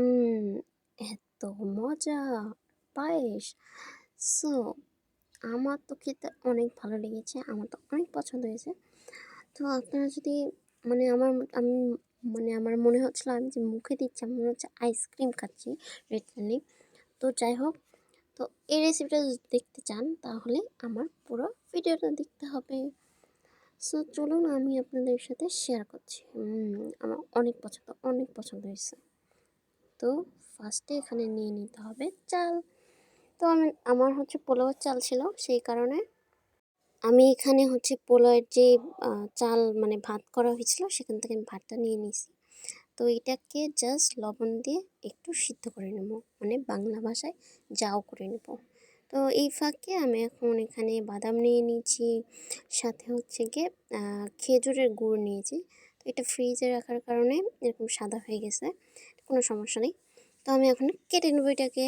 উম এত মজা পায়েস। সো আমার তো খেতে অনেক ভালো লেগেছে। আমার তো অনেক পছন্দ হয়েছে। তো আপনারা যদি মানে আমার আমি মানে আমার মনে হচ্ছিল আমি যে মুখে দিচ্ছি আমার মনে হচ্ছে আইসক্রিম খাচ্ছি লিটারালি। তো যাই হোক তো এই রেসিপিটা যদি দেখতে চান তাহলে আমার পুরো ভিডিওটা দেখতে হবে। সো চলুন আমি আপনাদের সাথে শেয়ার করছি। আমার অনেক পছন্দ, অনেক পছন্দ হয়েছে। তো ফার্স্টে এখানে নিয়ে নিতে হবে চাল। তো আমি, আমার হচ্ছে পোলাওয়ের চাল ছিল, সেই কারণে আমি এখানে হচ্ছে পোলাওয়ের যে চাল মানে ভাত করা হয়েছিল, সেখান থেকে আমি ভাতটা নিয়ে নিয়েছি। তো এটাকে জাস্ট লবণ দিয়ে একটু সিদ্ধ করে নেব মানে বাংলা ভাষায় যাও করে নেব। তো এই ফাঁকে আমি এখন এখানে বাদাম নিয়ে নিয়েছি, সাথে হচ্ছে গিয়ে খেজুরের গুড় নিয়েছি। তো এটা ফ্রিজে রাখার কারণে এরকম সাদা হয়ে গেছে। কোনো সমস্যা নেই। তো আমি এখন কেটে নেব এটাকে।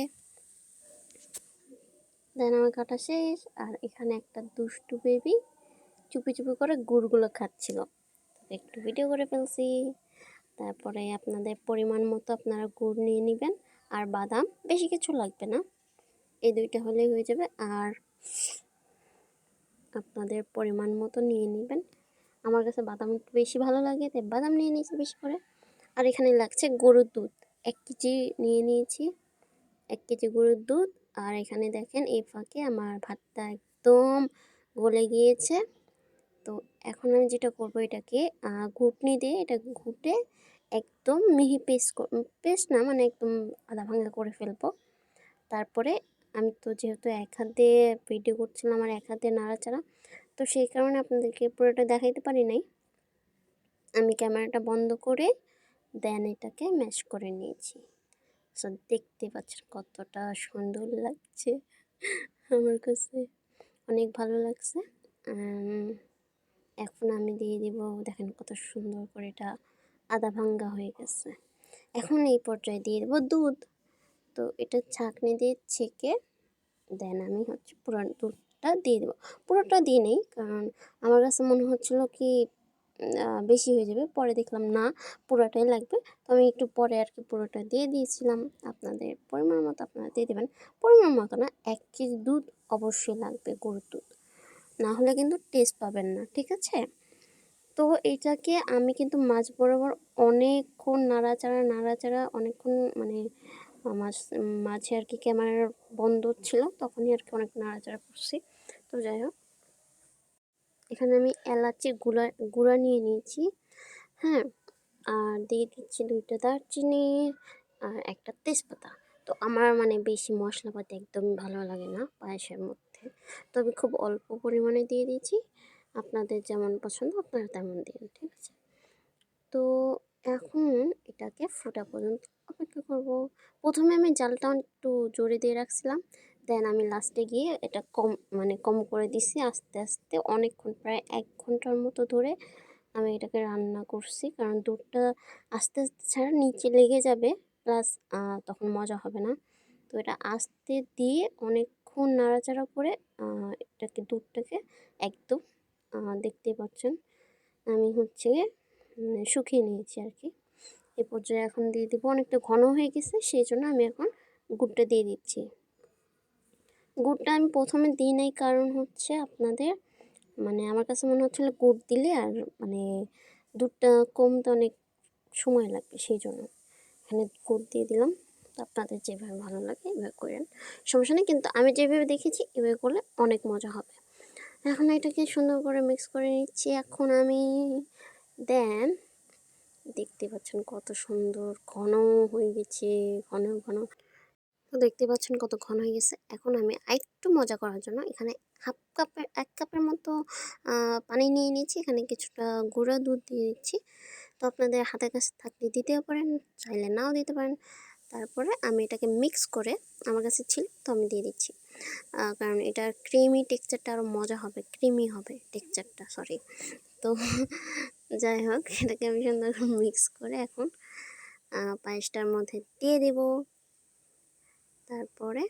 দেন আমার কাটা শেষ। আর এখানে একটা দুষ্টু বেবি চুপি চুপি করে গুড়গুলো খাচ্ছিল। একটু ভিডিও করে ফেলছি। তারপরে আপনাদের পরিমাণ মতো আপনারা গুড় নিয়ে নেবেন। আর বাদাম বেশি কিছু লাগবে না। এই দুইটা হলেই হয়ে যাবে। আর আপনাদের পরিমাণ মতো নিয়ে নেবেন। আমার কাছে বাদাম একটু বেশি ভালো লাগে, তাই বাদাম নিয়ে নিয়েছি বেশি করে। আর এখানে লাগছে গরুর দুধ। এক কেজি নিয়ে নিয়েছি, এক কেজি গরুর দুধ। আর এখানে দেখেন এই ফাঁকে আমার ভাতটা একদম গলে গিয়েছে। তো এখন আমি যেটা করব এটাকে ঘুটনি দিয়ে এটা ঘুটে একদম মিহি পেস্ট পেস্ট না মানে একদম আধা ভাঙা করে ফেলব। তারপরে আমি তো যেহেতু এক হাত ভিডিও করছিলাম আমার এক হাত নাড়াচাড়া, তো সেই কারণে আপনাদেরকে পুরোটা দেখাইতে পারি নাই। আমি ক্যামেরাটা বন্ধ করে দেন এটাকে ম্যাশ করে নিয়েছি। সো দেখতে পাচ্ছেন কতটা সুন্দর লাগছে। আমার কাছে অনেক ভালো লাগছে। এখন আমি দিয়ে দিব, দেখেন কত সুন্দর করে এটা আদা ভাঙ্গা হয়ে গেছে। এখন এই পর্যায়ে দিয়ে দেবো দুধ। তো এটা ছাঁকনি দিয়ে ছেঁকে দেন আমি হচ্ছে পুরো দুধটা দিয়ে দেবো। পুরোটা দিয়ে নেই, কারণ আমার কাছে মনে হচ্ছিল কি বেশি হয়ে যাবে। পরে দেখলাম না, পুরোটাই লাগবে। তো আমি একটু পরে আর কি পুরোটা দিয়ে দিয়েছিলাম। আপনাদের পরিমাণ মতো আপনারা দিয়ে দেবেন। পরিমাণ মতো না, এক কেজি দুধ অবশ্যই লাগবে, গরুর দুধ। না হলে কিন্তু টেস্ট পাবেন না, ঠিক আছে? তো এটাকে আমি কিন্তু মাছ বরাবর অনেকক্ষণ নাড়াচাড়া নাড়াচাড়া, অনেকক্ষণ মানে মাছ, মাঝে আর কি ক্যামেরার বন্ধ ছিল, তখনই আর কি অনেক নাড়াচাড়া করছি। তো যাই হোক এখানে আমি এলাচির গুঁড়া গুঁড়া নিয়ে নিয়েছি। হ্যাঁ আর দিয়ে দিচ্ছি দুইটা দারচিনি আর একটা তেজপাতা। তো আমার মানে বেশি মশলাপাতি একদমই ভালো লাগে না পায়েসের মধ্যে। তো আমি খুব অল্প পরিমাণে দিয়ে দিয়েছি। আপনাদের যেমন পছন্দ আপনারা তেমন দিন, ঠিক আছে? তো এখন এটাকে ফোটা পর্যন্ত অপেক্ষা করব। প্রথমে আমি জালটা একটু জোরে দিয়ে রাখছিলাম। দেন আমি লাস্টে গিয়ে এটা কম মানে কম করে দিছি আস্তে আস্তে অনেকক্ষণ, প্রায় এক ঘণ্টার মতো ধরে আমি এটাকে রান্না করছি। কারণ দুধটা আস্তে আস্তে ছাড়া নিচে লেগে যাবে প্লাস তখন মজা হবে না। তো এটা আস্তে দিয়ে অনেকক্ষণ নাড়াচাড়া করে এটাকে, দুধটাকে একদম দেখতেই পাচ্ছেন, আমি হচ্ছে মানে শুকিয়ে নিয়েছি আর কি এ পর্যায়ে এখন দিয়ে দেবো, অনেকটা ঘন হয়ে গেছে, সেই জন্য আমি এখন গুড়টা দিয়ে দিচ্ছি। গুড়টা আমি প্রথমে দিই নাই, কারণ হচ্ছে আপনাদের মানে আমার কাছে মনে হচ্ছিল গুড় দিলে আর মানে দুধটা কমতে অনেক সময় লাগবে সেই জন্য। এখানে গুড় দিয়ে দিলাম। আপনাদের যেভাবে ভালো লাগে এভাবে করেন, সমস্যা নেই। কিন্তু আমি যেভাবে দেখেছি, এভাবে করলে অনেক মজা হবে। এখন এটাকে সুন্দর করে মিক্স করে নিচ্ছি। এখন আমি, দেন, দেখতে পাচ্ছেন কত সুন্দর ঘন হয়ে গেছে, ঘন ঘন। দেখতে পাচ্ছেন কত ঘন হয়ে গেছে। এখন আমি একটু মজা করার জন্য এখানে হাফ কাপের, এক কাপের মতো পানি নিয়ে নিয়েছি। এখানে কিছুটা গুঁড়া দুধ দিয়ে দিচ্ছি। তো আপনাদের হাতের কাছে থাকলে দিতেও পারেন, চাইলে নাও দিতে পারেন। তারপরে আমি এটাকে মিক্স করে আমার কাছে ছিল, তো আমি দিয়ে দিচ্ছি। কারণ এটার ক্রিমি টেক্সচারটা আরও মজা হবে, ক্রিমি হবে টেক্সচারটা, সরি। তো যাই হোক, এটাকে আমি সুন্দর মিক্স করে এখন পায়েসটার মধ্যে দিয়ে দেব। তারপরে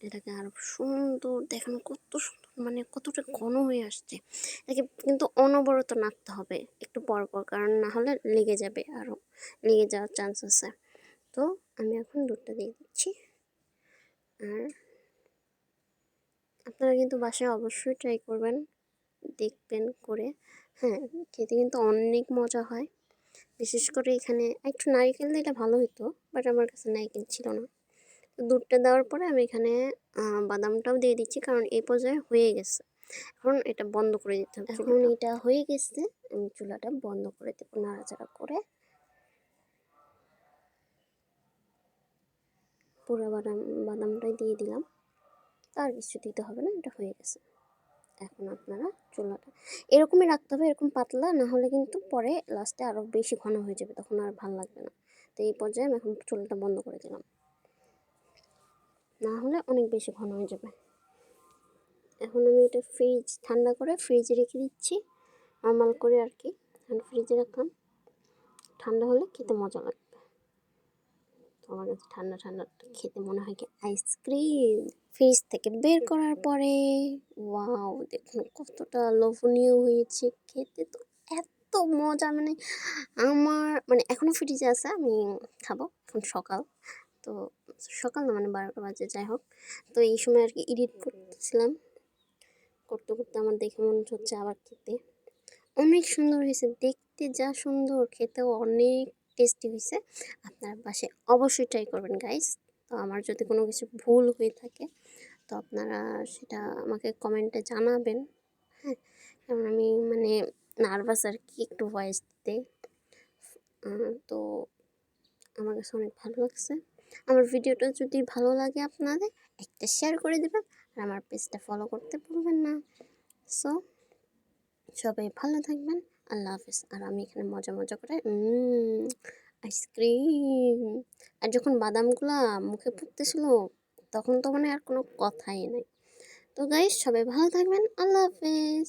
এটাকে আরও সুন্দর দেখানো কত সুন্দর মানে কতটা ঘন হয়ে আসছে। এটাকে কিন্তু অনবরত নাড়তে হবে, একটু পর পর, কারণ না হলে লেগে যাবে আরও লেগে যাওয়ার চান্স আছে। তো আমি এখন দুধটা দিয়ে দিচ্ছি। আর আপনারা কিন্তু বাসায় অবশ্যই ট্রাই করবেন, দেখবেন করে। হ্যাঁ খেতে কিন্তু অনেক মজা হয়। বিশেষ করে এখানে একটু নারিকেল দিলে ভালো হতো বাট আমার কাছে নারিকেল ছিল না। দুধটা দেওয়ার পরে আমি এখানে বাদামটাও দিয়ে দিচ্ছি কারণ এই পর্যায়ে হয়ে গেছে। এখন এটা বন্ধ করে দিতে হবে এখন এটা হয়ে গেছে আমি চুলাটা বন্ধ করে দেবো নাড়াচাড়া করে। পুরো বাদাম বাদামটাই দিয়ে দিলাম। আর কিছু দিতে হবে না এটা হয়ে গেছে। এখন আপনারা চুলাটা এরকমই রাখতে হবে এরকম পাতলা না হলে কিন্তু পরে লাস্টে আরও বেশি ঘন হয়ে যাবে তখন আর ভালো লাগবে না। তো এই পর্যায়ে আমি এখন চুলাটা বন্ধ করে দিলাম। না হলে অনেক বেশি ঘন হয়ে যাবে। এখন আমি এটা ফ্রিজ ঠান্ডা করে ফ্রিজে রেখে দিচ্ছি। নর্মাল করে আর কি ফ্রিজে রাখলাম। ঠান্ডা হলে খেতে মজা লাগবে। তো আমার কাছে ঠান্ডা ঠান্ডা খেতে মনে হয় কি আইসক্রিম ফ্রিজ থেকে বের করার পরে ওয়াও দেখুন কতটা লোভনীয় হয়েছে খেতে তো, এত মজা। মানে আমার মানে এখনও ফ্রিজে আছে, আমি খাব, এখন সকাল। তো সকাল না মানে বারোটা বাজে, যাই হোক। তো এই সময় আর কি এডিট করতেছিলাম। করতে করতে আমার দেখে মনে হচ্ছে আবার খেতে। অনেক সুন্দর হয়েছে। দেখতে যা সুন্দর, খেতেও অনেক টেস্টি হয়েছে। আপনার বাসে অবশ্যই ট্রাই করবেন গাইস তো আমার যদি কোনো কিছু ভুল হয়ে থাকে, তো আপনারা সেটা আমাকে কমেন্টে জানাবেন। হ্যাঁ কারণ আমি মানে নার্ভাস আর কি একটু ভয়েস দিতে। তো আমার কাছে অনেক ভালো লাগছে। আমার ভিডিওটা যদি ভালো লাগে আপনাদের, একটা শেয়ার করে দেবেন আর আমার পেজটা ফলো করতে ভুলবেন না। সো সবাই ভালো থাকবেন, আল্লাহ হাফিজ। আর আমি এখানে মজা মজা করে আইসক্রিম আর যখন বাদামগুলা মুখে পড়তেছিল, তখন তো মানে আর কোনো কথাই নাই। তো গাইস সবাই ভালো থাকবেন, আল্লাহ হাফিজ।